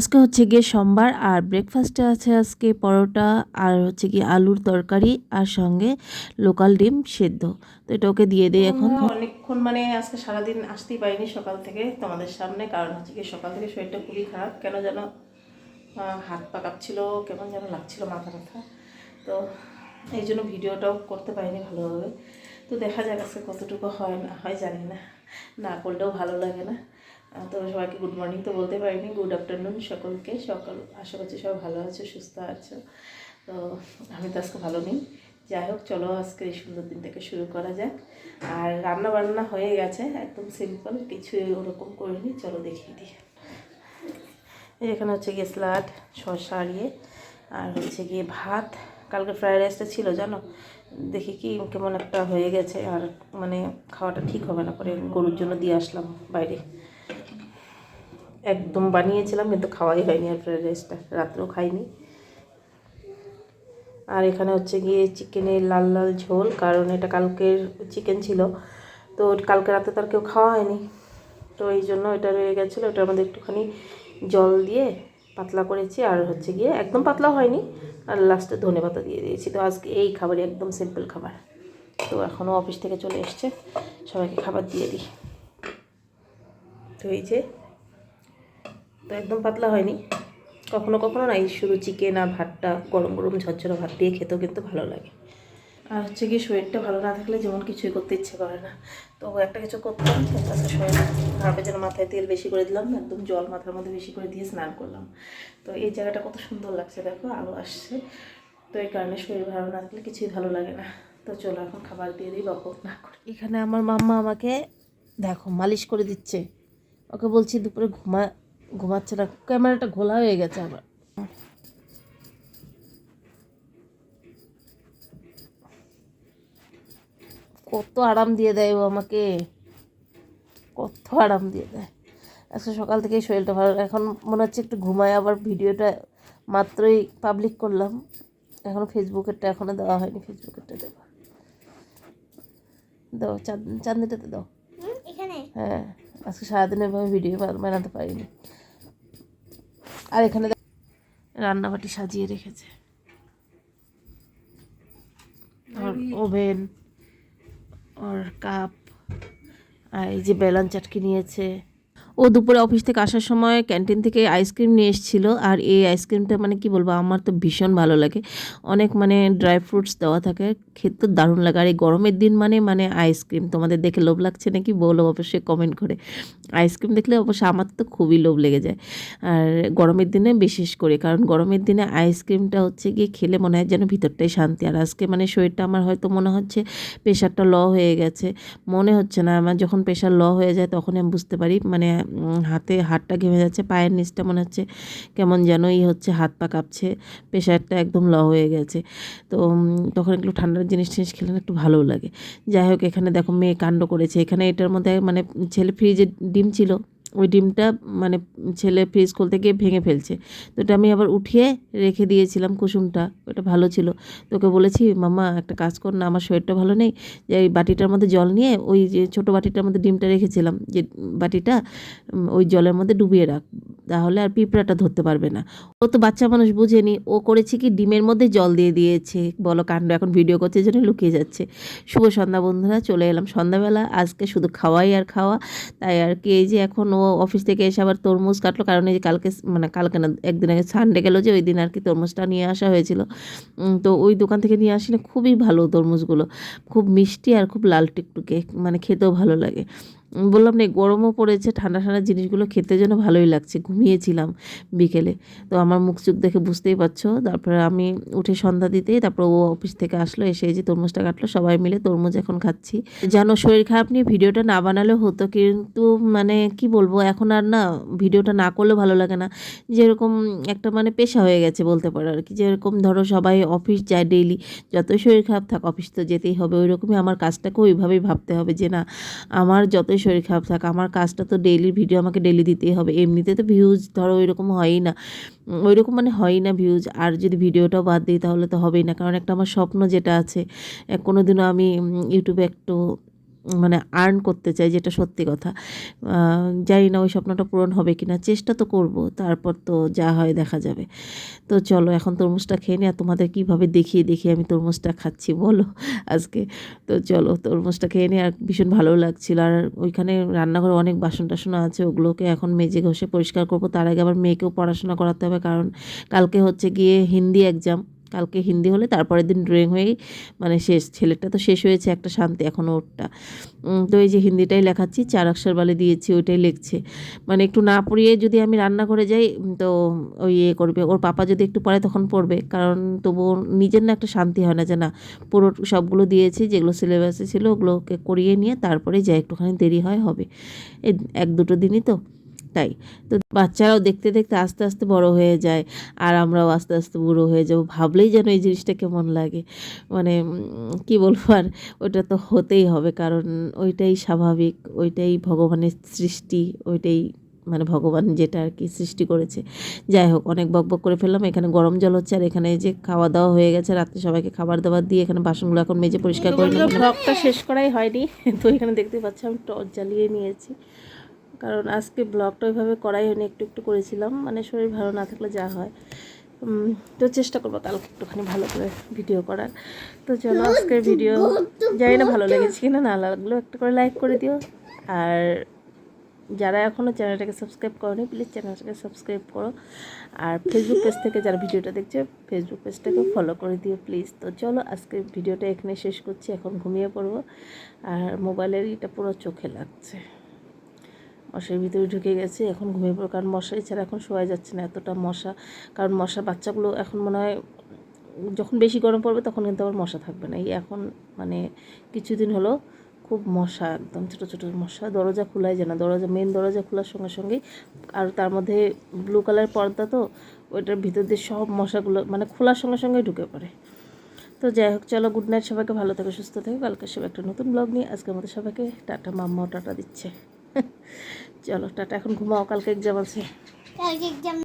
আজকে হচ্ছে গিয়ে সোমবার, আর ব্রেকফাস্টে আছে আজকে পরোটা, আর হচ্ছে গিয়ে আলুর তরকারি, আর সঙ্গে লোকাল ডিম সেদ্ধ। তো এটা ওকে দিয়ে দেয় এখন। অনেকক্ষণ মানে আজকে সারাদিন আসতেই পারিনি সকাল থেকে তোমাদের সামনে, কারণ হচ্ছে গিয়ে সকাল থেকে শরীরটা খুবই খারাপ। কেন যেন হাত পা কাঁপছিল, কেমন যেন লাগছিল মাথা ব্যথা। তো এই জন্য ভিডিওটাও করতে পারিনি ভালোভাবে। তো দেখা যাক আজকে কতটুকু হয় না হয় জানি না। না করলেও ভালো লাগে না। তো সবাইকে গুড মর্নিং তো বলতে পারিনি। গুড আফটারনুন সকলকে। সকাল, আশা করছি সবাই ভালো আছো, সুস্থ আছো। তো আমি তো আজকে ভালো নেই। যাই হোক, চলো আজকে এই সুন্দর দিনটাকে শুরু করা যাক। আর রান্না বান্না হয়ে গেছে, একদম সিম্পল কিছু ওরকম করিনি। চলো দেখিয়ে দিই। এখানে হচ্ছে গিয়ে স্যালাড শসা ইয়ে। আর হচ্ছে গিয়ে ভাত। কালকে ফ্রাইড রাইসটা ছিল, জানো? দেখি কি কেমন একটা হয়ে গেছে। আর মানে খাওয়াটা ঠিক হবে না, পরে গরুর জন্য দিয়ে আসলাম বাইরে। একদম বানিয়েছিলাম, কিন্তু খাওয়াই হয়নি আর ফ্রাইড রাইসটা রাত্রেও খাইনি। আর এখানে হচ্ছে গিয়ে চিকেনের লাল লাল ঝোল, কারণ এটা কালকের চিকেন ছিল। তো কালকে রাতে তার কেউ খাওয়া হয়নি। তো এই জন্য এটা রয়ে গেছিল। ওটার আমাদের একটুখানি জল দিয়ে পাতলা করেছি, আর হচ্ছে গিয়ে একদম পাতলা হয়নি। আর লাস্টে ধনে পাতা দিয়ে দিয়েছি। তো আজকে এই খাবারই একদম সিম্পল খাবার। তো এখনও অফিস থেকে চলে এসছে। সবাইকে খাবার দিয়ে দিই। তো এই যে তো একদম পাতলা হয়নি। কখনো কখনো না এই শুধু চিকেন আর ভাতটা গরম গরম ঝরঝরে ভাত দিয়ে খেতেও কিন্তু ভালো লাগে। আর হচ্ছে কি শরীরটা ভালো না থাকলে যেমন কিছুই করতে ইচ্ছে করে না। তো একটা কিছু করতাম শরীর খারাপের জন্য মাথায় তেল বেশি করে দিলাম একদম জল মাথার মধ্যে বেশি করে দিয়ে স্নান করলাম। তো এই জায়গাটা কত সুন্দর লাগছে দেখো আলো আসছে। তো এই কারণে শরীর ভালো না থাকলে কিছুই ভালো লাগে না। তো চলো এখন খাবার দিয়ে দিই বকবক না করি। এখানে আমার মাম্মা আমাকে দেখো মালিশ করে দিচ্ছে। ওকে বলছি দুপুরে ঘুমা ঘুমাচ্ছে না ক্যামেরাটা ঘোলা হয়ে গেছে আমার কত আরাম দিয়ে দেয় ও আমাকে। কত আরাম দিয়ে দেয়। আজকে সকাল থেকে শরীরটা ভালো এখন মনে হচ্ছে একটু ঘুমায় আবার ভিডিওটা মাত্রই পাবলিক করলাম। এখনও ফেসবুকেরটা এখনও দেওয়া হয়নি ফেসবুকেরটা দেবো। দাও চাঁদ চাঁদনিটাতে দাও। হ্যাঁ আজকে সারাদিন এভাবে ভিডিও বানাতে পারিনি। আর এখানে রান্না রান্নাবাটি সাজিয়ে রেখেছে। ওর ওভেন আর কাপ আর এই যে বেলান চাটকি নিয়েছে। ও দুপুরে অফিস থেকে আসার সময় ক্যান্টিন থেকে আইসক্রিম নিয়ে এসেছিল। আর এই আইসক্রিমটা মানে কি বলব, আমার তো ভীষণ ভালো লাগে। অনেক মানে ড্রাই ফ্রুটস দেওয়া থাকে, খেতে দারুণ লাগে। আর এই গরমের দিন মানে মানে আইসক্রিম তোমাদের দেখে লোভ লাগছে নাকি বলো অবশ্যই কমেন্ট করে। আইসক্রিম দেখলে অবশ্যই আমার তো খুবই লোভ লেগে যায়। আর গরমের দিনে বিশেষ করে, কারণ গরমের দিনে আইসক্রিমটা হচ্ছে গিয়ে খেলে মনে হয় যেন ভিতরটাই শান্তি। আর আজকে মানে শরীরটা আমার হয়তো মনে হচ্ছে প্রেশারটা ল হয়ে গেছে। মনে হচ্ছে না, আমার যখন প্রেশার ল হয়ে যায় তখন আমি বুঝতে পারি মানে হাতে হাতটা ঘেমে যাচ্ছে, পায়ের নিচটা মনে হচ্ছে কেমন যেন ই হচ্ছে, হাত পা কাঁপছে, প্রেশারটা একদম ল হয়ে গেছে। তো তখন একটু ঠান্ডার জিনিস টিনিস খেলে একটু ভালোও লাগে। যাই হোক, এখানে দেখো মেয়ে কাণ্ড করেছে। এখানে এটার মধ্যে মানে ছেলে ফ্রিজে ডিম ছিল। ওই ডিমটা মানে ছেলে ফ্রিজ খুলতে গিয়ে ভেঙে ফেলছে। তো এটা আমি আবার উঠিয়ে রেখে দিয়েছিলাম কুসুমটা, ওটা ভালো ছিল। তোকে বলেছি মামা একটা কাজ কর না, আমার শরীরটা ভালো নেই। যে এই বাটিটার মধ্যে জল নিয়ে ওই যে ছোটো বাটিটার মধ্যে ডিমটা রেখেছিলাম, যে বাটিটা ওই জলের মধ্যে ডুবিয়ে রাখ। তাহলে আর পিঁপড়াটা ধরতে পারবে না। ও তো বাচ্চা মানুষ বুঝেনি। ও করেছে কি, ডিমের মধ্যে জল দিয়ে দিয়েছে। বলো, কাণ্ড এখন ভিডিও করছে জন্য লুকিয়ে যাচ্ছে। শুভ সন্ধ্যা, বন্ধুরা, চলে এলাম সন্ধ্যাবেলা। আজকে শুধু খাওয়াই আর খাওয়া। তাই আর কি, এই যে এখন ও অফিস থেকে এসে আবার তরমুজ কাটলো। কারণ এই যে কালকে মানে কালকে না, একদিন আগে সানডে গেলো যে ওই দিন আর কি তরমুজটা নিয়ে আসা হয়েছিল। তো ওই দোকান থেকে নিয়ে আসলে খুবই ভালো তরমুজগুলো। খুব মিষ্টি আর খুব লাল টুকটুকে মানে খেতেও ভালো লাগে। বললাম, না, গরমও পড়েছে, ঠান্ডা ঠান্ডা জিনিসগুলো খেতে যেন ভালোই লাগছে। ঘুমিয়েছিলাম বিকেলে। তো আমার মুখ চুখ দেখে বুঝতেই পারছ, তারপরে আমি উঠে সন্ধ্যা দিতেই তারপর ও অফিস থেকে আসলো, এসে যে তরমুজটা কাটলো, সবাই মিলে তরমুজ এখন খাচ্ছি। জানো, শরীর খারাপ নিয়ে ভিডিওটা না বানালেও হতো, কিন্তু মানে কি বলব, এখন আর না, ভিডিওটা না করলেও ভালো লাগে না। যেরকম একটা মানে পেশা হয়ে গেছে বলতে পারো আর কি, যেরকম ধরো সবাই অফিস যায় ডেইলি, যতই শরীর খারাপ থাক, অফিস তো যেতেই হবে ওই রকমই আমার কাজটাকেও ওইভাবেই ভাবতে হবে যে না, আমার যতই শরীর খারাপ থাক, আমার কাজটা তো ডেইলি ভিডিও আমাকে ডেলি দিতেই হবে। এমনিতে তো ভিউজ ধরো ওই রকম হয়ই না। ওই রকম মানে হয়ই না ভিউজ আর যদি ভিডিওটাও বাদ দিই তাহলে তো হবেই না। কারণ একটা আমার স্বপ্ন যেটা আছে কোনো দিনও আমি ইউটিউবে একটু মানে আর্ন করতে চাই, যেটা সত্যি কথা। জানি না ওই স্বপ্নটা পূরণ হবে কি না চেষ্টা তো করব, তারপর তো যা হয় দেখা যাবে। তো চলো, এখন তরমুজটা খেয়ে আর তোমাদের কীভাবে দেখিয়ে দেখিয়ে আমি তরমুজটা খাচ্ছি বলো আজকে। তো চলো, তরমুজটা খেয়ে নিই আর ভীষণ ভালো লাগছিল। আর ওইখানে রান্নাঘরে অনেক বাসন টাসন আছে, ওগুলোকে এখন মেজে ঘষে পরিষ্কার করব। তার আগে আবার মেয়েকেও পড়াশোনা করাতে হবে, কারণ কালকে হচ্ছে গিয়ে হিন্দি এক্সাম কালকে হিন্দি হলে তারপরের দিন ড্রয়িং হয়েই মানে শেষ ছেলেটা তো শেষ হয়েছে একটা শান্তি এখনও ওরটা। তো এই যে হিন্দিটাই লেখাচ্ছি, চার অক্ষর বালে দিয়েছি, ওইটাই লিখছে। মানে একটু না পড়িয়ে যদি আমি রান্না করে যাই তো ওই ইয়ে করবে, ওর পাপা যদি একটু পড়ে তখন পড়বে। কারণ তবু নিজের না একটা শান্তি হয় না যে না, পুরো সবগুলো দিয়েছি, যেগুলো সিলেবাসে ছিল ওগুলোকে করিয়ে নিয়ে তারপরে যাই, একটুখানি দেরি হয়, হবে। এক দুটো দিনই তো। তাই। তো বাচ্চারাও দেখতে দেখতে আস্তে আস্তে বড় হয়ে যায় আর আমরাও আস্তে আস্তে বুড়ো হয়ে যাব। ভাবলেই যেন এই জিনিসটা কেমন লাগে। মানে কি বলব আর ওটা তো হতেই হবে কারণ ওইটাই স্বাভাবিক ওইটাই ভগবানের সৃষ্টি ওইটাই মানে ভগবান যেটা আর কি সৃষ্টি করেছে। যাই হোক অনেক বক বক করে ফেললাম এখানে গরম জল হচ্ছে আর এখানে যে খাওয়া দাওয়া হয়ে গেছে রাত্রে সবাইকে খাবার দাবার দিয়ে এখানে বাসনগুলো এখন মেজে পরিষ্কার করে ব্লগটা শেষ করাই হয়নি তো এখানে দেখতে পাচ্ছি আমি টর্চ জ্বালিয়ে নিয়েছি। কারণ আজকে ব্লগটা ওইভাবে করাই হয়নি একটু একটু করেছিলাম। মানে শরীর ভালো না থাকলে যা হয়। তো চেষ্টা করব কালকে একটুখানি ভালো করে ভিডিও করার। তো চলো আজকের ভিডিও জানি না ভালো লেগেছে কিনা না লাগল একটা করে লাইক করে দিও। আর যারা এখনও চ্যানেলটাকে সাবস্ক্রাইব করনি প্লিজ চ্যানেলটাকে সাবস্ক্রাইব করো। আর ফেসবুক পেজ থেকে যারা ভিডিওটা দেখছে ফেসবুক পেজটাকে ফলো করে দিও প্লিজ তো চলো আজকের ভিডিওটা এখানে শেষ করছি এখন ঘুমিয়ে পড়ব। আর মোবাইলের এটা পুরো চোখে লাগছে। মশারির ভিতরে ঢুকে গেছে, এখন ঘুমিয়ে পড়ো। কারণ মশারি ছাড়া এখন শোয়া যাচ্ছে না এতটা মশা। কারণ মশা বাচ্চাগুলো এখন মনে হয় যখন বেশি গরম পড়বে তখন কিন্তু আবার মশা থাকবে না। এই এখন মানে কিছুদিন হলো খুব মশা একদম, ছোটো ছোটো মশা। দরজা খোলাই যায় না। দরজা মেন দরজা খোলার সঙ্গে সঙ্গেই আর তার মধ্যে ব্লু কালার পর্দা তো, ওইটার ভিতর দিয়ে সব মশাগুলো মানে খোলার সঙ্গে সঙ্গে ঢুকে পড়ে। তো যাই হোক, চলো গুড নাইট সবাইকে, ভালো থেকে, সুস্থ থেকে। কালকে সব একটা নতুন ব্লগ নিয়ে আজকের মতো সবাইকে টাটা, মাম্মাও টাটা দিচ্ছে। চলো টাটা এখন ঘুমাও কালকে এক্সাম আছে। কালকে এক্সাম